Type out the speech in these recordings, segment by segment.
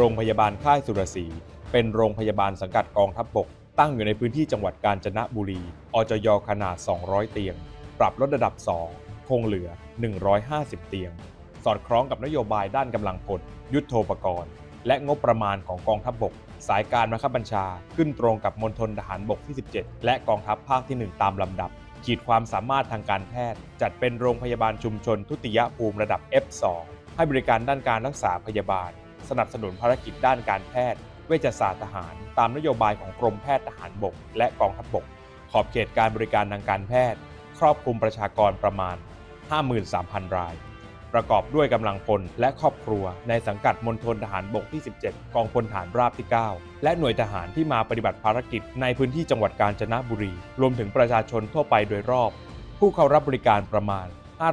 โรงพยาบาลค่ายสุรศรี เป็นโรงพยาบาลสังกัดกองทัพบก ตั้งอยู่ในพื้นที่จังหวัดกาญจนบุรี อจยขนาด 200 เตียง ปรับลดระดับ 2 คงเหลือ 150 เตียง สอดคล้องกับนโยบายด้านกำลังพล ยุทโธปกรณ์ และงบประมาณของกองทัพบก สายการบังคับบัญชา ขึ้นตรงกับมณฑลทหารบกที่ 17 และกองทัพภาคที่ 1 ตามลำดับขีดความสามารถทางการแพทย์ จัดเป็นโรงพยาบาลชุมชนทุติยภูมิระดับ F2 ให้บริการด้านการรักษาพยาบาล สนับสนุนภารกิจด้านการแพทย์ เวชศาสตร์ทหาร ตามนโยบายของกรมแพทย์ทหารบก และกองทัพบก ขอบเขตการบริการทางการแพทย์ ครอบคลุมประชากรประมาณ 53,000 ราย ประกอบด้วยกำลังพลและครอบครัว ในสังกัดมณฑลทหารบกที่ 17 กองพลฐานราบที่ 9 และหน่วยทหารที่มาปฏิบัติภารกิจในพื้นที่จังหวัดกาญจนบุรี รวมถึงประชาชนทั่วไปโดยรอบ ผู้เข้ารับบริการประมาณ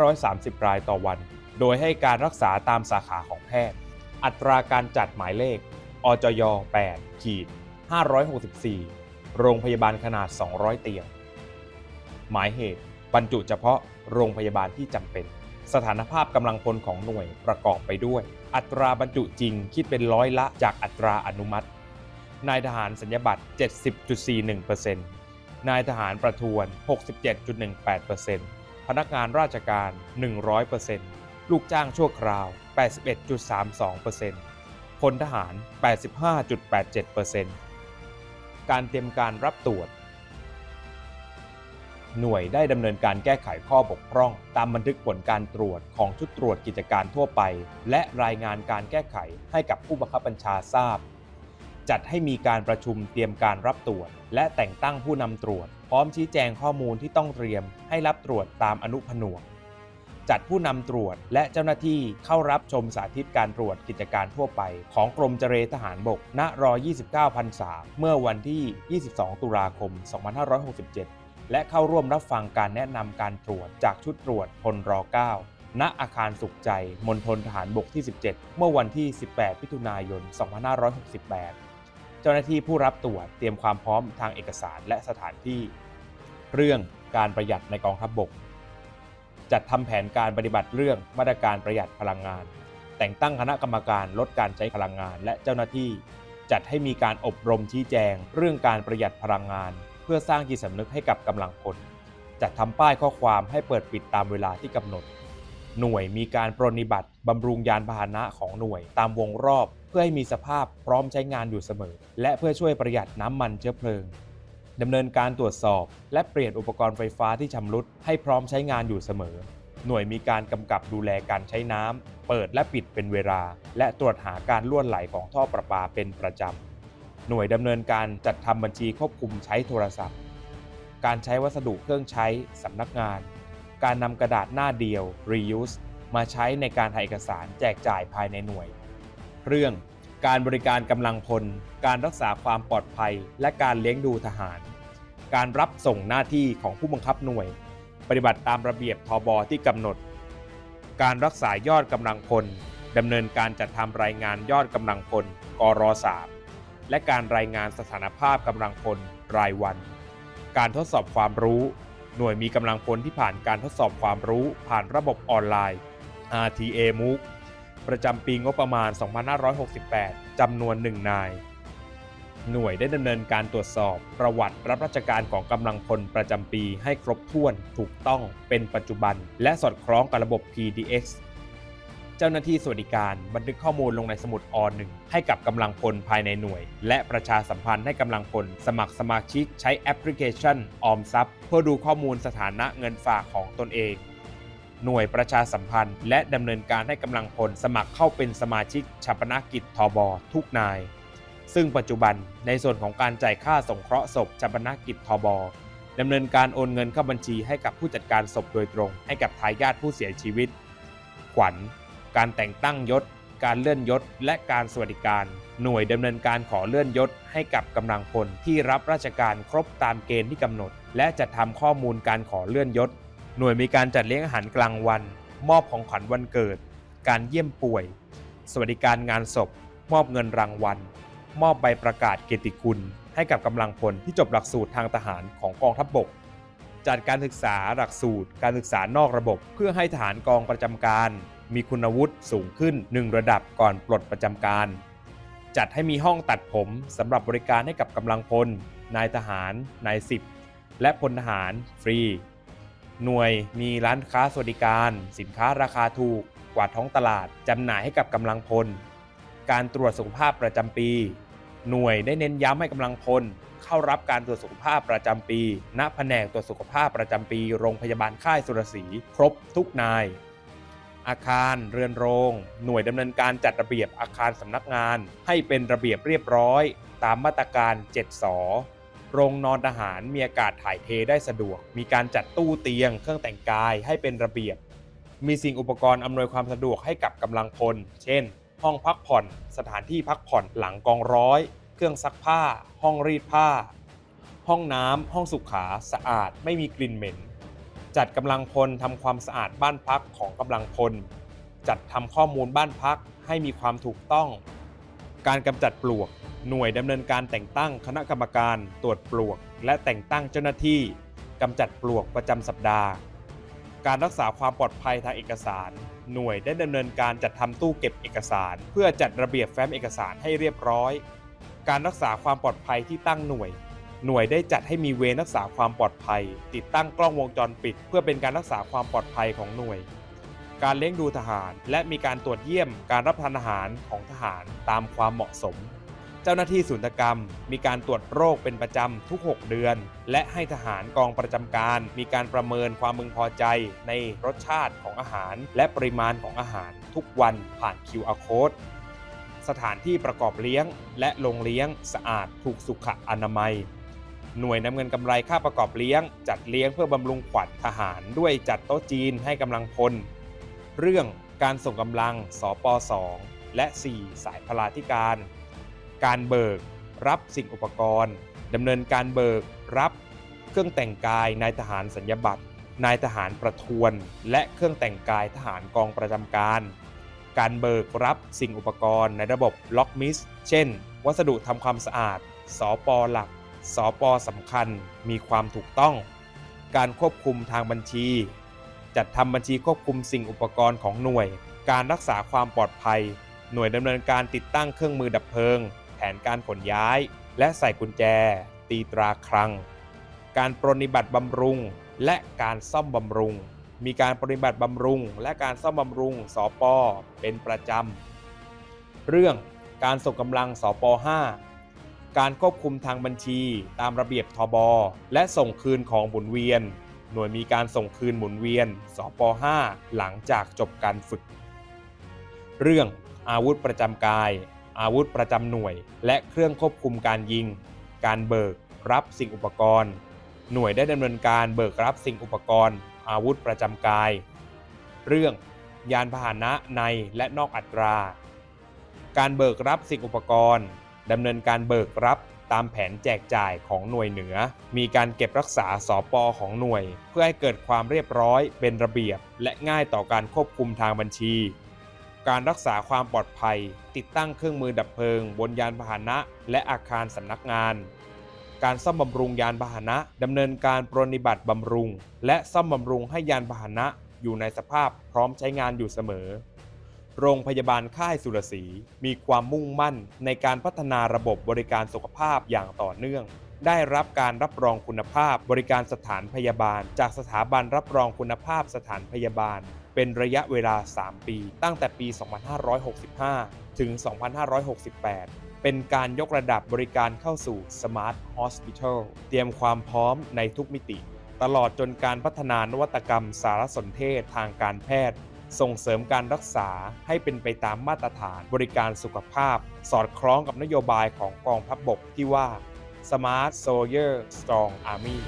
530 รายต่อวัน โดยให้การรักษาตามสาขาของแพทย์ อัตราการจัดหมายเลข อจย 8 ขีด 564 โรงพยาบาลขนาด 200 เตียง หมายเหตุบรรจุเฉพาะโรงพยาบาลที่จำเป็น สถานภาพกำลังพลของหน่วยประกอบไปด้วย อัตราบรรจุจริงคิดเป็นร้อยละจากอัตราอนุมัติ นายทหารสัญญบัตร 70.41%นายทหารประทวน 67.18%พนักงานราชการ 100% ลูกจ้างชั่วคราว 81.32%พลทหาร 85.87%การเตรียมการรับตรวจ หน่วยได้ดำเนินการแก้ไขข้อบกพร่อง ตามบันทึกผลการตรวจของชุดตรวจกิจการทั่วไป และรายงานการแก้ไขให้กับผู้บังคับบัญชาทราบ จัดให้มีการประชุมเตรียมการรับตรวจ และแต่งตั้งผู้นำตรวจ พร้อมชี้แจงข้อมูลที่ต้องเตรียมให้รับตรวจตามอนุผนวก จัดผู้นำตรวจ และเจ้าหน้าที่เข้ารับชมสาธิตการตรวจกิจการทั่วไป ของกรมเจรทหารบก ณร29พรรษาเมื่อวันที่ 22 ตุลาคม 2567 และเข้าร่วมรับฟังการแนะนำการตรวจจากชุดตรวจพลร9ณอาคารสุขใจ มณฑลทหารบกที่ 17 เมื่อวันที่ 18มิถุนายน 2568 เจ้าหน้าที่ผู้รับตรวจเตรียมความพร้อมทางเอกสารและสถานที่ เรื่องการประหยัดในกองทัพบบก จัดทำแผนการปฏิบัติเรื่องมาตรการประหยัดพลังงาน แต่งตั้งคณะกรรมการลดการใช้พลังงาน และเจ้าหน้าที่ จัดให้มีการอบรมชี้แจง เรื่องการประหยัดพลังงาน เพื่อสร้างจิตสำนึกให้กับกำลังพลจัดทำป้ายข้อความให้เปิดปิดตามเวลาที่กำหนด หน่วยมีการปรนนิบัติบำรุงยานพาหนะของหน่วย ตามวงรอบ เพื่อให้มีสภาพพร้อมใช้งานอยู่เสมอ และเพื่อช่วยประหยัดน้ำมันเชื้อเพลิง ดำเนินการตรวจสอบ และเปลี่ยนอุปกรณ์ไฟฟ้าที่ชำรุดให้พร้อมใช้งานอยู่เสมอ หน่วยมีการกำกับดูแลการใช้น้ำ เปิดและปิดเป็นเวลา และตรวจหาการล่วนไหลของท่อประปาเป็นประจำ หน่วยดำเนินการจัดทำบัญชีควบคุมใช้โทรศัพท์ การใช้วัสดุเครื่องใช้สำนักงาน การนำกระดาษหน้าเดียว reuse มาใช้ในการถ่ายเอกสารแจกจ่ายภายในหน่วย เรื่อง การบริการกำลังพล การรักษาความปลอดภัย และการเลี้ยงดูทหาร การรับส่งหน้าที่ของผู้บังคับหน่วย ปฏิบัติตามระเบียบทบที่กำหนด การรักษายอดกำลังพลดำเนินการจัดทำรายงานยอดกำลังพล กร3และการรายงานสถานภาพกำลังพลรายวัน การทดสอบความรู้ หน่วยมีกำลังพลที่ผ่านการทดสอบความรู้ผ่านระบบออนไลน์ RTA MOOC ประจำปีงบประมาณ 2568 จำนวน 1 นาย หน่วยได้ดำเนินการตรวจสอบ ประวัติรับราชการของกำลังพลประจำปีให้ครบถ้วนถูกต้องเป็นปัจจุบัน และสอดคล้องกับระบบ PDX เจ้าหน้าที่สวัสดิการบันทึกข้อมูลลงในสมุดอ1ให้กับกำลังพลภายในหน่วย และประชาสัมพันธ์ให้กำลังพล สมัครสมาชิกใช้แอปพลิเคชันออมทรัพย์ เพื่อดูข้อมูลสถานะเงินฝากของตนเอง หน่วยประชาสัมพันธ์ และดำเนินการให้กำลังพลสมัครเข้าเป็นสมาชิกชาปนกิจทบทุกนาย ซึ่งปัจจุบันในส่วนของการจ่ายค่าสงเคราะห์ศพชาปนกิจทบดำเนินการโอนเงินเข้าบัญชีให้กับผู้จัดการศพโดยตรง ให้กับทายาทผู้เสียชีวิต ขวัญ การแต่งตั้งยศ การเลื่อนยศ และการสวัสดิการ หน่วยดำเนินการขอเลื่อนยศ ให้กับกำลังพลที่รับราชการครบตามเกณฑ์ที่กำหนด และจะทำข้อมูลการขอเลื่อนยศ หน่วยมีการจัดเลี้ยงอาหารกลางวัน มอบของขวัญวันเกิด การเยี่ยมป่วย สวัสดิการงานศพ มอบเงินรางวัล มอบใบประกาศเกียรติคุณ ให้กับกำลังพลที่จบหลักสูตรทางทหารของกองทัพบบก จัดการศึกษาหลักสูตร การศึกษานอกระบบ เพื่อให้ทหารกองประจำการ มีคุณวุฒิสูงขึ้น 1 ระดับก่อนปลดประจำการ จัดให้มีห้องตัดผมสำหรับบริการให้กับกำลังพล นายทหาร นายสิบและพลทหารฟรี หน่วยมีร้านค้าสวัสดิการ สินค้าราคาถูกกว่าท้องตลาดจำหน่ายให้กับกำลังพล การตรวจสุขภาพประจำปี หน่วยได้เน้นย้ำให้กำลังพล เข้ารับการตรวจสุขภาพประจำปี ณแผนกตรวจสุขภาพประจำปี โรงพยาบาลค่ายสุรศรีครบทุกนาย อาคารเรือนโรง หน่วยดำเนินการจัดระเบียบอาคารสำนักงาน ให้เป็นระเบียบเรียบร้อย ตามมาตรการ 7สอ โรงนอนทหารมีอากาศถ่ายเทได้สะดวก มีการจัดตู้เตียง เครื่องแต่งกายให้เป็นระเบียบ มีสิ่งอุปกรณ์อำนวยความสะดวกให้กับกำลังพล เช่น ห้องพักผ่อน สถานที่พักผ่อนหลังกองร้อย เครื่องซักผ้า ห้องรีดผ้า ห้องน้ำห้องสุขาสะอาดไม่มีกลิ่นเหม็น จัดกำลังพลทำความสะอาดบ้านพักของกำลังพล จัดทำข้อมูลบ้านพักให้มีความถูกต้อง การกำจัดปลวก หน่วยดำเนินการแต่งตั้งคณะกรรมการตรวจปลวก และแต่งตั้งเจ้าหน้าที่กำจัดปลวกประจำสัปดาห์ การรักษาความปลอดภัยทางเอกสาร หน่วยได้ดำเนินการจัดทำตู้เก็บเอกสาร เพื่อจัดระเบียบแฟ้มเอกสารให้เรียบร้อย การรักษาความปลอดภัยที่ตั้งหน่วย หน่วยได้จัดให้มีเวรรักษาความปลอดภัย ติดตั้งกล้องวงจรปิด เพื่อเป็นการรักษาความปลอดภัยของหน่วย การเลี้ยงดูทหาร และมีการตรวจเยี่ยมการรับประทานอาหารของทหารตามความเหมาะสม เจ้าหน้าที่ศูนย์กรรม มีการตรวจโรคเป็นประจำทุก 6 เดือน และให้ทหารกองประจำการ มีการประเมินความมึงพอใจในรสชาติของอาหาร และปริมาณของอาหารทุกวันผ่าน QR code สถานที่ประกอบเลี้ยง และโรงเลี้ยงสะอาดถูกสุขอนามัย หน่วยนำเงินกำไรค่าประกอบเลี้ยง จัดเลี้ยงเพื่อบำรุงขวัญทหาร ด้วยจัดโต๊ะจีนให้กำลังพล เรื่องการส่งกำลังสป2และ 4 สายพลาธิการ การเบิก รับสิ่งอุปกรณ์ดำเนินการเบิก รับ เครื่องแต่งกายนายทหารสัญญบัตรนายทหารประทวน และเครื่องแต่งกายทหารกองประจำการ การเบิกรับสิ่งอุปกรณ์ในระบบล็อกมิสเช่น วัสดุทำความสะอาดสปหลักสปสำคัญ มีความถูกต้อง การควบคุมทางบัญชี จัดทำบัญชีควบคุมสิ่งอุปกรณ์ของหน่วย การรักษาความปลอดภัย หน่วยดำเนินการติดตั้งเครื่องมือดับเพลิง แผนการขนย้าย และใส่กุญแจ ตีตราครัง การปรนิบัติบำรุง และการซ่อมบำรุง มีการปรนิบัติบำรุง และการซ่อมบำรุงสปเป็นประจำ เรื่องการส่งกำลังสป5การควบคุมทางบัญชี ตามระเบียบทบและส่งคืนของหมุนเวียน หน่วยมีการส่งคืนหมุนเวียน สป 5 หลังจากจบการฝึก เรื่องอาวุธประจำกาย อาวุธประจำหน่วย และเครื่องควบคุมการยิง การเบิก รับสิ่งอุปกรณ์ หน่วยได้ดำเนินการเบิกรับสิ่งอุปกรณ์ อาวุธประจำกาย เรื่องยานพาหนะในและนอกอัตรา การเบิกรับสิ่งอุปกรณ์ดำเนินการเบิกรับ ตามแผนแจกจ่ายของหน่วยเหนือ มีการเก็บรักษาสอปอของหน่วย เพื่อให้เกิดความเรียบร้อยเป็นระเบียบ และง่ายต่อการควบคุมทางบัญชี การรักษาความปลอดภัย ติดตั้งเครื่องมือดับเพลิง บนยานพาหนะ และอาคารสำนักงาน การซ่อมบำรุงยานพาหนะดำเนินการปรนิบัติบำรุง และซ่อมบำรุงให้ยานพาหนะอยู่ในสภาพพร้อมใช้งานอยู่เสมอ โรงพยาบาลค่ายสุรศรีมีความมุ่งมั่นในการพัฒนาระบบบริการสุขภาพอย่างต่อเนื่อง ได้รับการรับรองคุณภาพบริการสถานพยาบาล จากสถาบันรับรองคุณภาพสถานพยาบาล เป็นระยะเวลา 3 ปี ตั้งแต่ปี 2565 ถึง 2568 เป็นการยกระดับบริการเข้าสู่ Smart Hospital เตรียมความพร้อมในทุกมิติ ตลอดจนการพัฒนานวัตกรรมสารสนเทศทางการแพทย์ ส่งเสริมการรักษาให้เป็นไปตามมาตรฐานบริการสุขภาพ สอดคล้องกับนโยบายของกองทัพบบกที่ว่า Smart Soldier Strong Army